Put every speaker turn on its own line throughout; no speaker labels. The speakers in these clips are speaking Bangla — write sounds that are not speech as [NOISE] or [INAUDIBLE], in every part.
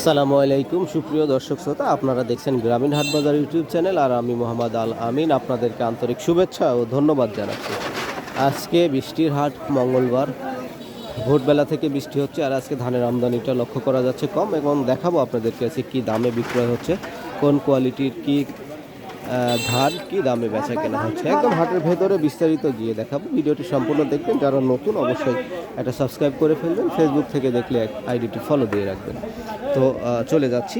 আসসালামু আলাইকুম। সুপ্রিয় দর্শক শ্রোতা, আপনারা দেখছেন গ্রামীণ হাট বাজার ইউটিউব চ্যানেল আর আমি মোহাম্মদ আল আমিন। আপনাদেরকে আন্তরিক শুভেচ্ছা ও ধন্যবাদ জানাচ্ছি। আজকে বৃষ্টির হাট মঙ্গলবার। ভোরবেলা থেকে বৃষ্টি হচ্ছে আর আজকে ধানের আমদানিটা লক্ষ্য করা যাচ্ছে কম এবং দেখাবো আপনাদেরকে আজকে কী দামে বিক্রয় হচ্ছে, কোন কোয়ালিটির কী ধান কি দামে বেচা কেনা হচ্ছে? একদম হাটের ভেতরে বিস্তারিত গিয়ে দেখাবো। ভিডিওটি সম্পূর্ণ দেখবেন। যারা নতুন, অবশ্যই একটা সাবস্ক্রাইব করে ফেলবেন। ফেসবুক থেকে দেখলে এক আইডিটি ফলো দিয়ে রাখবেন। তো চলে যাচ্ছি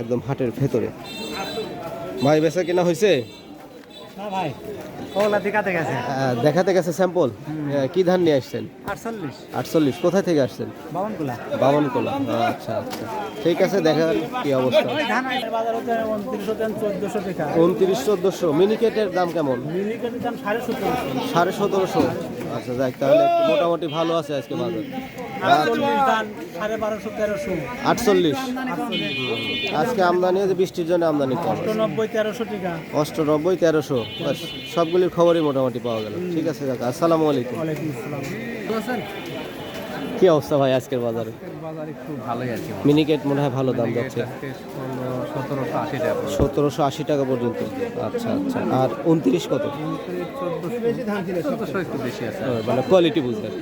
একদম হাটের ভেতরে। ভাই, বেচা কেনা হয়েছে
না ভাই। ওগুলা দিকাতে গেছে।
দেখাতে গেছে স্যাম্পল কি ধান নিয়ে আসছেন?
আটচল্লিশ।
আটচল্লিশ কোথায় থেকে আসছেন?
বাউনগুলা
বামনকোলা। আচ্ছা আচ্ছা। ঠিক আছে দেখার কি অবস্থা। উনত্রিশ চোদ্দোশো। মিনিকেটের দাম কেমন?
মিনিকেটের দাম সাড়ে সতেরোশো।
সাড়ে সতেরোশো। আচ্ছা যাক তাহলে মোটামুটি ভালো আছে আজকে বাজার। আটচল্লিশ। আজকে আমদানি হয়েছে বৃষ্টির জন্য আমদানি
অষ্টানব্বই তেরোশো
সবগুলির খবরই মোটামুটি পাওয়া গেল। ঠিক আছে যাক আসসালামু আলাইকুম। কি অবস্থা ভাই আজকের বাজারে?
বাজার একটু ভালোই আছে।
মিনিকেট মনে হয় ভালো দাম যাচ্ছে।
সতেরোশো আশি টাকা
পর্যন্ত। আচ্ছা আচ্ছা। আর উনত্রিশ কত? মানে কোয়ালিটি বুঝলেন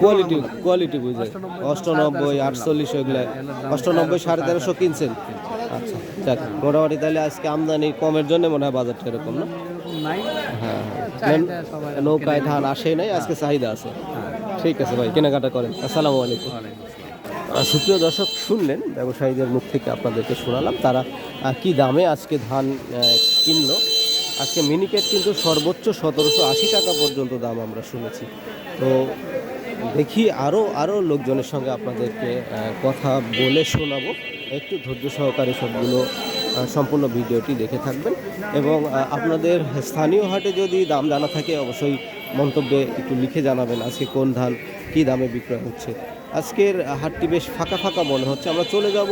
কোয়ালিটি কোয়ালিটি বুঝলেন অষ্টানব্বই আটচল্লিশ ওইগুলা অষ্টানব্বই সাড়ে তেরোশো কিনছেন। আচ্ছা যাক মোটামুটি তাহলে আজকে আমদানি কমের জন্য মনে হয় বাজারটা এরকম না?
নাই।
হ্যাঁ হ্যাঁ। নৌকায় ধান আসেই নাই আজকে চাহিদা আছে। ঠিক আছে ভাই কেনাকাটা করেন। আসসালামু আলাইকুম। সুপ্রিয় দর্শক শুনলেন ব্যবসায়ীদের মুখ থেকে আপনাদেরকে শোনালাম তারা কি দামে আজকে ধান কিনলো। আজকে মিনিকেট কিন্তু সর্বোচ্চ সতেরোশো আশি টাকা পর্যন্ত দাম আমরা শুনেছি। তো দেখি আরও আরও লোকজনের সঙ্গে আপনাদেরকে কথা বলে শোনাবো। একটু ধৈর্য সহকারে সবগুলো সম্পূর্ণ ভিডিওটি দেখে থাকবেন এবং আপনাদের স্থানীয় হাটে যদি দাম জানা থাকে, অবশ্যই মন্তব্যে একটু লিখে জানাবেন আজকে কোন ধান কী দামে বিক্রয় হচ্ছে। আজকের হাটটি বেশ ফাঁকা ফাঁকা মনে হচ্ছে। আমরা চলে যাব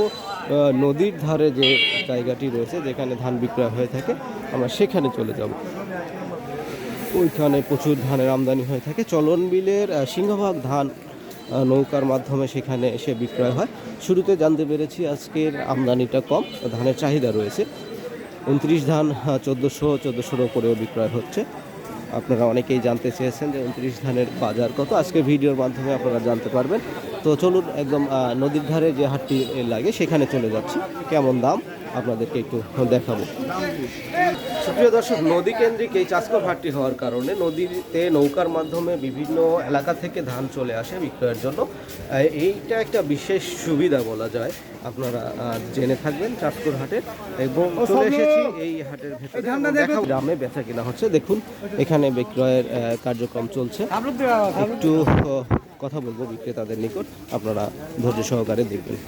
নদীর ধারে যে জায়গাটি রয়েছে, যেখানে ধান বিক্রয় হয়ে থাকে, আমরা সেখানে চলে যাব। ওইখানে প্রচুর ধানের আমদানি হয়ে থাকে। চলন বিলের সিংহভাগ ধান নৌকার মাধ্যমে সেখানে এসে বিক্রয় হয়। শুরুতে জানতে পেরেছি আজকের আমদানিটা কম, ধানের চাহিদা রয়েছে। উনত্রিশ ধান চোদ্দোশো চোদ্দোশোর ওপরেও বিক্রয় হচ্ছে। আপনারা অনেকেই জানতে চেয়েছেন যে উনত্রিশ ধানের বাজার কত। আজকে ভিডিওর মাধ্যমে আপনারা জানতে পারবেন। তো চলুন একদম নদীর ধারে যে হাটটি লাগে সেখানে চলে যাচ্ছি। কেমন দাম? আপনাদেরকে একটু দেখাবো। সুপ্রিয় দর্শক নদী কেন্দ্রিক এই চাষকর হাটটি হওয়ার কারণে নদীতে নৌকার মাধ্যমে বিভিন্ন এলাকা থেকে ধান চলে আসে বিক্রয়ের জন্য। এইটা একটা বিশেষ সুবিধা বলা যায়। আপনারা জেনে থাকবেন চাষকর হাটের এবং চলে এসেছি এই হাটের ভেতরে। গ্রামে বেচা কিনা হচ্ছে। দেখুন এখানে বিক্রয়ের কার্যক্রম চলছে। একটু কথা বলব বিক্রেতাদের নিকট। আপনারা ধৈর্য সহকারে দেখবেন।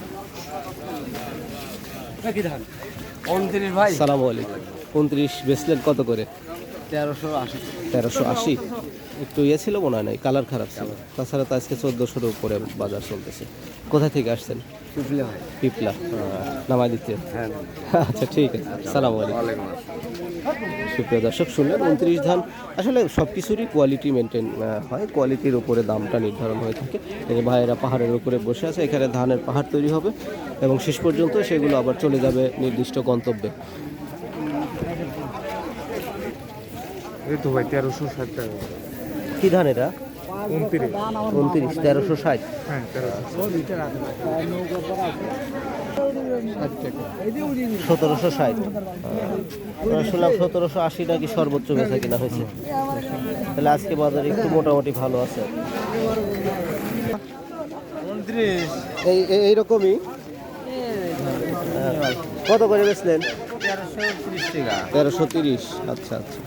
উনত্রিশ ভাই।
সালামু আলাইকুম। উনত্রিশ বেসলেট কত করে?
তেরোশো আশি।
তেরোশো আশি? একটু ইয়ে ছিল মনে হয় নাই কালার খারাপ ছিল। তাছাড়া তো আজকে চোদ্দোশোর উপরে বাজার চলতেছে। কোথা থেকে আসছেন? পিপলা নামাই দিতে
হ্যাঁ
আচ্ছা ঠিক আছে। সালাম আলাইকুম। সুপ্রিয় দর্শক শুনলেন উনত্রিশ ধান। আসলে সব কিছুরই কোয়ালিটি মেনটেন হয়। কোয়ালিটির উপরে দামটা নির্ধারণ হয়ে থাকে। এই ভাইয়েরা পাহাড়ের উপরে বসে আছে এখানে ধানের পাহাড় তৈরি হবে এবং শেষ পর্যন্ত সেগুলো আবার চলে যাবে নির্দিষ্ট গন্তব্যে। কি ধান এটা?
উনত্রিশ।
উনত্রিশ তেরোশো ষাট। সতেরোশো ষাট। শুনলাম সতেরোশো আশি নাকি সর্বোচ্চ বেচা কিনা হয়েছে। তাহলে আজকে বাজারে একটু মোটামুটি ভালো আছে। এই এই- এইরকমই? কত করে বেচলেন?
টাকা।
তেরোশো তিরিশ। আচ্ছা আচ্ছা।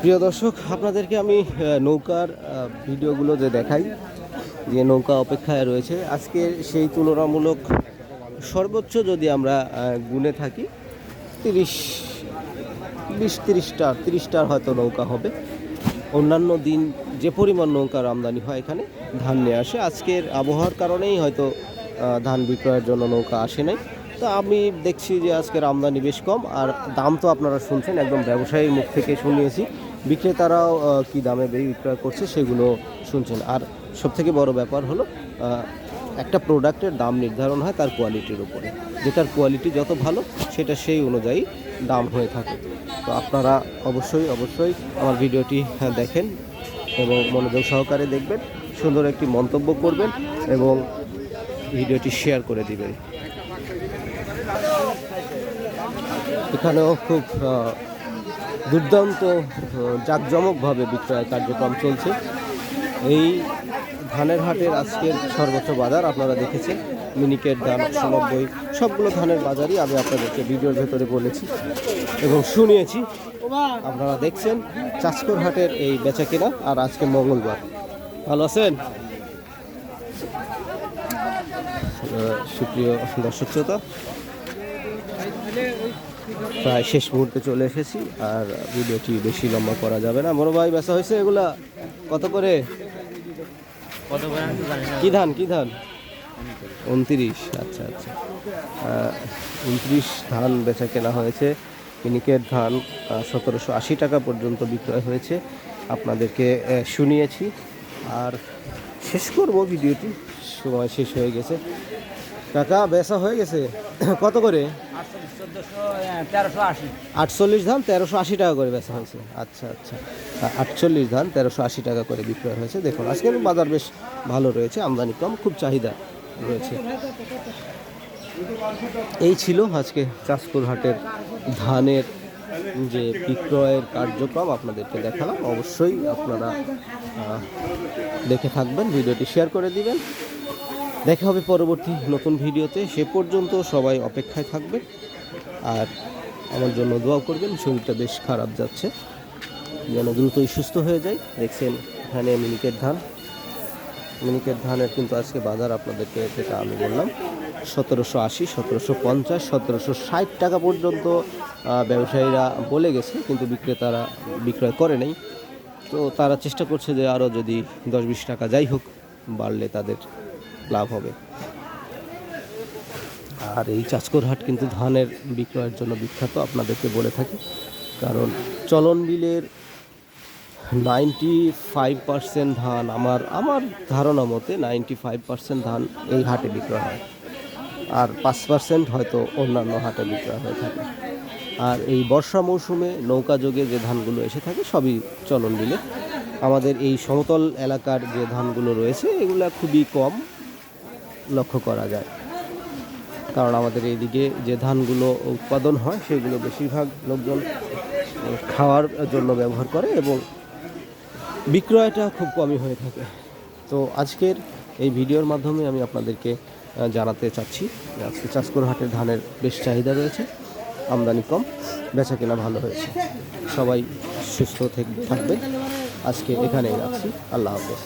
প্রিয় দর্শক আপনাদেরকে আমি নৌকার ভিডিওগুলো যে দেখাই যে নৌকা অপেক্ষায় রয়েছে আজকে সেই তুলনামূলক সর্বোচ্চ যদি আমরা গুনে থাকি, তিরিশ, বিশ তিরিশটার তিরিশটার হয়তো নৌকা হবে। অন্যান্য দিন যে পরিমাণ নৌকার আমদানি হয় এখানে, ধান নিয়ে আসে। আজকের আবহাওয়ার কারণেই হয়তো ধান বিক্রয়ের জন্য নৌকা আসে নাই। তো আমি দেখছি যে আজকের আমদানি বেশ কম, আর দাম তো আপনারা শুনছেন, একদম ব্যবসায়ীর মুখ থেকে শুনিয়েছি। বিক্রেতারাও কি দামে বিক্রয় করছে সেগুলো শুনছেন। আর সবথেকে বড় ব্যাপার হলো একটা প্রোডাক্টের দাম নির্ধারণ হয় তার কোয়ালিটির উপরে। যেটার কোয়ালিটি যত ভালো সেটা সেই অনুযায়ী দাম হয়ে থাকে। তো আপনারা অবশ্যই অবশ্যই আমার ভিডিওটি হ্যাঁ, দেখেন এবং মনোযোগ সহকারে দেখবেন সুন্দর একটি মন্তব্য করবেন এবং ভিডিওটি শেয়ার করে দিবেন। এখানেও খুব দুর্দান্ত জাঁকজমকভাবে বিক্রয় কার্যক্রম চলছে। এই ধানের হাটের আজকের সর্বোচ্চ বাজার আপনারা দেখেছেন, মিনিকেট, ধান একশো সবগুলো ধানের বাজারই আমি আপনাদেরকে ভিডিওর ভেতরে বলেছি এবং শুনিয়েছি। আপনারা দেখছেন চাষকর হাটের এই বেচা কেনা আর আজকে মঙ্গলবার। ভালো আছেন? সুপ্রিয় দর্শক শ্রোতা প্রায় শেষ মুহূর্তে চলে এসেছি, আর ভিডিওটি বেশি লম্বা করা যাবে না। বড় ভাই বেচা হয়েছে এগুলা? কত করে? কি ধান কি ধান? উনত্রিশ আচ্ছা আচ্ছা। উনত্রিশ ধান বেচা কেনা হয়েছে। মিনিকের ধান সতেরোশো আশি টাকা পর্যন্ত বিক্রয় হয়েছে। আপনাদেরকে শুনিয়েছি। আর শেষ করব ভিডিওটি। সময় শেষ হয়ে গেছে। কাকা, বেচা হয়ে গেছে। [CLEARS THROAT] কত করে? আটচল্লিশ ধান, তেরোশো আশি টাকা করে বেচা হয়েছে। আচ্ছা আচ্ছা। আটচল্লিশ ধান, তেরোশো আশি টাকা করে বিক্রয় হয়েছে। দেখুন, আজকে বাজার বেশ ভালো রয়েছে, আমদানি কম, খুব চাহিদা রয়েছে। এই ছিল আজকে চাঁদপুর হাটের ধানের যে বিক্রয়ের কার্যক্রম, আপনাদেরকে দেখালাম। অবশ্যই আপনারা দেখে থাকবেন, ভিডিওটি শেয়ার করে দিবেন। দেখা হবে পরবর্তী নতুন ভিডিওতে। সে পর্যন্ত সবাই অপেক্ষায় থাকবে আর আমার জন্য দোয়া করবেন, শরীরটা বেশ খারাপ যাচ্ছে। যেন দ্রুতই সুস্থ হয়ে যায় দেখছেন, এখানে মিনিকেট ধান। মিনিকেট ধানের কিন্তু আজকে বাজার আপনাদেরকে যেটা আমি বললাম। সতেরোশো আশি, সতেরোশো পঞ্চাশ, সতেরোশো ষাট টাকা পর্যন্ত ব্যবসায়ীরা বলে গেছে, কিন্তু বিক্রেতারা বিক্রয় করে নেই। তো তারা চেষ্টা করছে যে আরও যদি দশ বিশ টাকা যাই হোক, বাড়লে তাদের লাভ হবে। আর এই চাচকোরহাট কিন্তু ধানের বিক্রয়ের জন্য বিখ্যাত, আপনাদেরকে বলে থাকি। কারণ চলন বিলের নাইনটি ফাইভ পার্সেন্ট ধান আমার আমার ধারণা মতে নাইনটি ফাইভ পার্সেন্ট ধান এই হাটে বিক্রয় হয়। আর পাঁচ পার্সেন্ট হয়তো অন্যান্য হাটে বিক্রয় হয়ে থাকে। আর এই বর্ষা মৌসুমে নৌকা যোগে যে ধানগুলো এসে থাকে, সবই চলন বিলে। আমাদের এই সমতল এলাকার যে ধানগুলো রয়েছে, এগুলো খুবই কম। লক্ষ্য করা যায়। কারণ আমাদের এইদিকে যে ধানগুলো উৎপাদন হয়, সেগুলো বেশিরভাগ লোকজন খাওয়ার জন্য ব্যবহার করে এবং বিক্রয়টা খুব কমই হয়ে থাকে। তো আজকের এই ভিডিওর মাধ্যমে আমি আপনাদেরকে জানাতে চাচ্ছি আজকে চাষকর হাটের ধানের বেশ চাহিদা রয়েছে, আমদানি কম বেচা কেনা ভালো হয়েছে। সবাই সুস্থ থেকে, থাকবেন। আজকে এখানেই রাখছি। আল্লাহ হাফেজ।